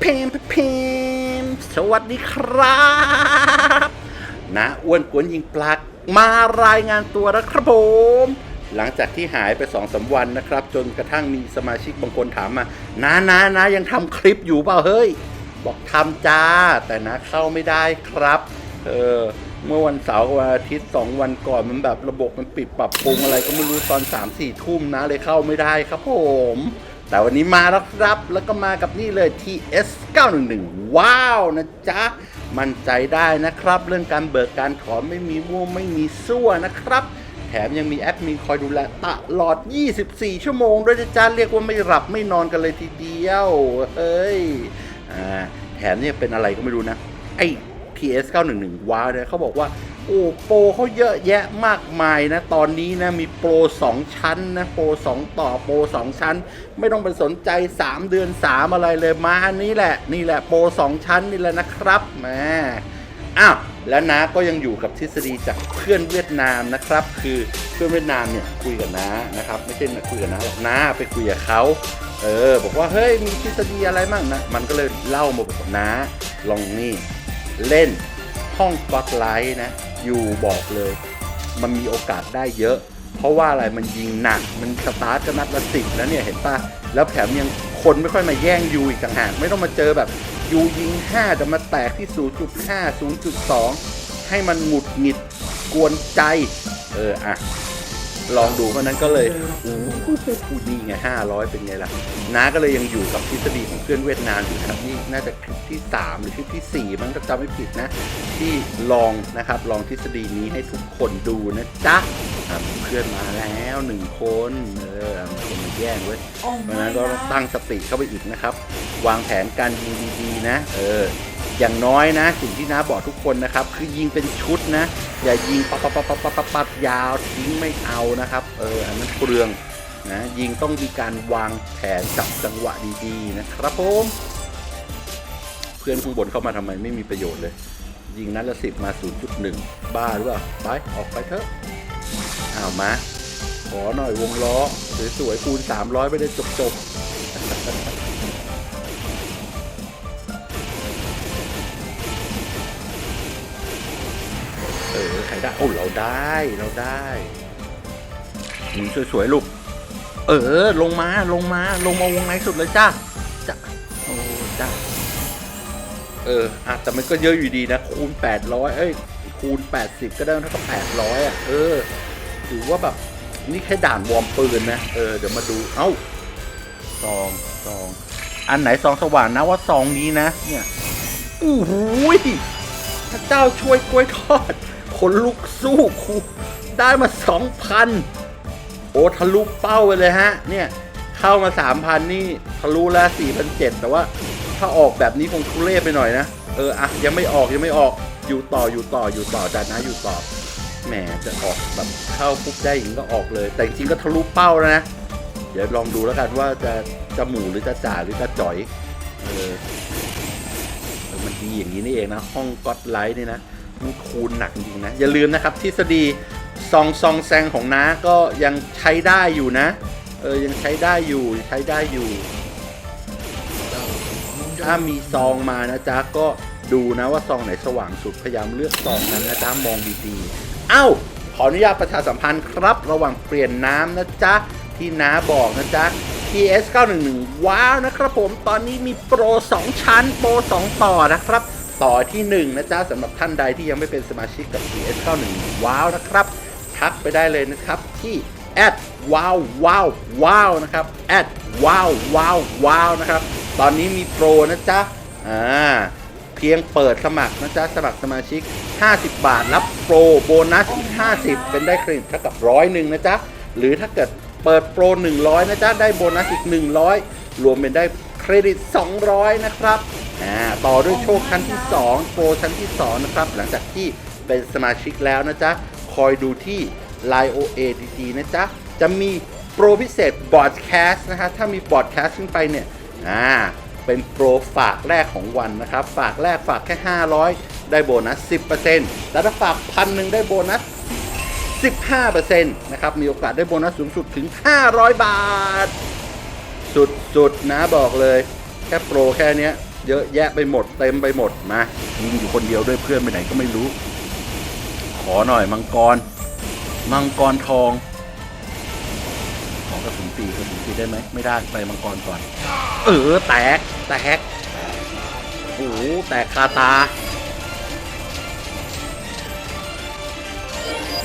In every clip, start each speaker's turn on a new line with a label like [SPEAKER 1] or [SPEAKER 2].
[SPEAKER 1] เพมเพมสวัสดีครับนะอ้วนกวนยิงปลักมารายงานตัวแล้วครับผม หลังจากที่หายไปสองสาวันนะครับ จนกระทั่งมีสมาชิกบางคนถามมานานานะยังทำคลิปอยู่เปล่าเฮ้ย บอกทำจ้า แต่นะเข้าไม่ได้ครับเออเมื่อวันเสาร์วันอาทิตย์สองวันก่อนมันแบบระบบมันปิดปรับปรุงอะไรก็ไม่รู้ตอน3ามสี่ทุ่มนะเลยเข้าไม่ได้ครับผม แต่วันนี้มาแล้วครับ แล้วก็มากับนี่เลย TS 911 ว้าวนะจ๊ะ มั่นใจได้นะครับ เรื่องการเบิกการถอนไม่มีมั่วไม่มีซั่วนะครับ แถมยังมีแอดมินคอยดูแลตลอด 24 ชั่วโมงด้วยนะจ๊ะ เรียกว่าไม่หลับไม่นอนกันเลยทีเดียว เฮ้ยอ่าแถมเนี่ยเป็นอะไรก็ไม่รู้นะ ไอ้ PS 911 ว้าวเนี่ยเขาบอกว่า โอ้โปรเขาเยอะแยะมากมายนะ ตอนนี้นะมีโปร 2 ชั้นนะ โปร 2 ต่อโปร 2 ชั้น ไม่ต้องไปสนใจ 3 เดือน 3 อะไรเลยมาอันนี้แหละนี่แหละโปร 2 ชั้นนี่แหละนะครับแหมอ้าวแล้วน้าก็ยังอยู่กับทฤษฎีจากเพื่อนเวียดนามนะครับ คือเพื่อนเวียดนามเนี่ยคุยกับน้านะครับ ไม่ใช่คุยกับน้าหรอกน้าไปคุยกับเขาเออบอกว่าเฮ้ยมีทฤษฎีอะไรบ้างนะ มันก็เลยเล่ามาบอกน้าลองนี่เล่นห้องก็อตไลท์นะ อยู่บอกเลย มันมีโอกาสได้เยอะ เพราะว่าอะไรมันยิงหนัก มันสตาร์ทก็นัดละสิบแล้วเนี่ยเห็นปะแล้วแถมยังคนไม่ค่อยมาแย่งยูอีกต่างหากไม่ต้องมาเจอแบบยูยิง 5 จะมาแตกที่ 0.5 0.2 ให้มันหงุดหงิดกวนใจ เอออะ ลองดูเพราะนั้นก็เลยโอ้โหนี่ไง500เป็นไงล่ะน้าก็เลยยังอยู่กับทฤษฎีของเพื่อนเวียดนามอยู่นะครับนี่น่าจะคลิปที่ 3 หรือคลิปที่ 4 มันก็จำไม่ผิดนะ ที่ลองนะครับลองทฤษฎีนี้ให้ทุกคนดูนะจ๊ะอะเพื่อนมาแล้วหนึ่งคนเออมีคนมาแย่งเว้ยเพราะฉะนั้นก็ตั้งสติเข้าไปอีกนะครับ วางแผนการยิงดีๆนะ เออ อย่างน้อยนะ สิ่งที่น้าบอกทุกคนนะครับ คือยิงเป็นชุดนะ อย่ายิงปับปับปับปับปับปับยาวทิ้งไม่เอานะครับ เอออันนั้นเปลืองนะยิงต้องมีการวางแผนจับจังหวะดีๆนะครับผมเพื่อนข้บนเข้ามาทำไมไม่มีประโยชน์เลย ยิงนัดละสิบมา 0.1 บ้าหรือเปล่าไปออกไปเถอะอ้าวมาขอหน่อยวงล้อสวยๆคูณ300 ไปได้จบๆ ออใครได้โอ้เราได้เราได้ยิงสวยๆลูก เออ ลงมาลงมาลงมาวงในสุดเลยจ้าจ้าโอ้จ้าเอออะแต่มันก็เยอะอยู่ดีนะ คูณ800เอ้ยคูณ80ก็ได้เท่ากับ800อะเออถือว่าแบบนี่แค่ด่านวอร์มปืนนะ เออ เดี๋ยวมาดู เอ้าซองซอง อันไหนซองสว่างนะว่าซองนี้นะ เนี่ยอู้หูยพระเจ้าช่วยกล้วยทอด คนลุกสู้ครูได้มา 2,000 โอ้ทะลุเป้าไปเลยฮะ เนี่ย เข้ามา 3,000 นี่ทะลุแล้ว4,700แต่ว่าถ้าออกแบบนี้คงทุเรศไปหน่อยนะ เอออะยังไม่ออกยังไม่ออกอยู่ต่ออยู่ต่ออยู่ต่อจานนะอยู่ต่อแหมจะออกแบบเข้าปุ๊บได้อย่างก็ออกเลย แต่จริงก็ทะลุเป้าแล้วนะ เดี๋ยวลองดูแล้วกันว่าจะจะหมูหรือจะจ่าหรือจะจ่อยเออเออมันดีอย่างนี้นี่เองนะ ห้องก็อดไลท์นี่นะ มันคูณหนักจริงนะ อย่าลืมนะครับทฤษฎีซองซองแซงของน้าก็ยังใช้ได้อยู่นะ เออ ยังใช้ได้อยู่ใช้ได้อยู่ ถ้ามีซองมานะจ๊ะ ก็ดูนะว่าซองไหนสว่างสุดพยายามเลือกซองนั้นนะจ๊ะ มองดีๆ เอ้า ขออนุญาตประชาสัมพันธ์ครับ ระหว่างเปลี่ยนน้ำนะจ๊ะ ที่น้าบอกนะจ๊ะ TS 911ว้าวนะครับผม ตอนนี้มีโปร 2 ชั้น โปร 2 ต่อนะครับ ต่อที่ 1 นะจ๊ะสำหรับท่านใดที่ยังไม่เป็นสมาชิกกับ TS 91ว้าวนะครับ ทักไปได้เลยนะครับที่ at wow wow wow นะครับ at wow wow wow นะครับ ตอนนี้มีโปรนะจ๊ะอ่าเพียงเปิดสมัครนะจ๊ะสมัครสมาชิก 50 บาท รับโปรโบนัสอีก 50 เป็นได้เครดิตเท่ากับร้อยหนึ่งนะจ๊ะ หรือถ้าเกิดเปิดโปร 100 นะจ๊ะ ได้โบนัสอีก 100 รวมเป็นได้เครดิต 200 นะครับ อ่าต่อด้วยโชคชั้นที่ 2โปรชั้นที่ 2 นะครับ หลังจากที่เป็นสมาชิกแล้วนะจ๊ะ คอยดูที่ Line OA ดีๆนะจ๊ะ จะมีโปรพิเศษบอ d แคสต์นะฮะถ้ามีบอ d แคสต์ขึ้นไปเนี่ยอ่าเป็นโปรฝากแรกของวันนะครับ ฝากแรกฝากแค่ 500 ได้โบนัส 10%แต่ถ้าฝากพันหนึ่งได้โบนัส 15%นะครับ มีโอกาสได้โบนัสสูงสุดถึง 500 บาท สุดๆนะบอกเลย แค่โปรแค่เนี้ย เยอะแยะไปหมดเต็มไปหมดมายิงอยู่คนเดียวด้วยเพื่อนไปไหนก็ไม่รู้ ขอหน่อยมังกร มังกรทองขอกระสุนปีกระสุนปีได้ไหมไม่ได้ไปมังกรก่อน เออแตกแตกโอ้โหแตกคาตา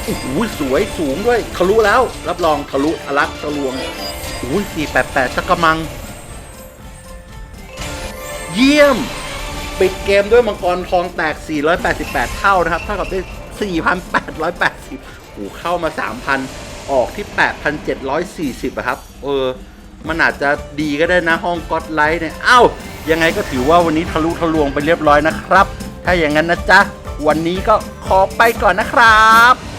[SPEAKER 1] โอ้โหสวยสูงด้วยทะลุแล้ว รับรองทะลุอลักทะลวงโอ้ยสี่แปดแปดสักกะมัง เยี่ยม ปิดเกมด้วยมังกรทองแตก 488 เท่านะครับ เท่ากับได้ 4,880โอ้เข้ามา 3,000 ออกที่ 8,740อะครับ เออ มันอาจจะดีก็ได้นะห้องก็อดไลท์เนี่ย เอ้า ยังไงก็ถือว่าวันนี้ทะลุทะลวงไปเรียบร้อยนะครับ ถ้าอย่างนั้นนะจ๊ะ วันนี้ก็ขอไปก่อนนะครับ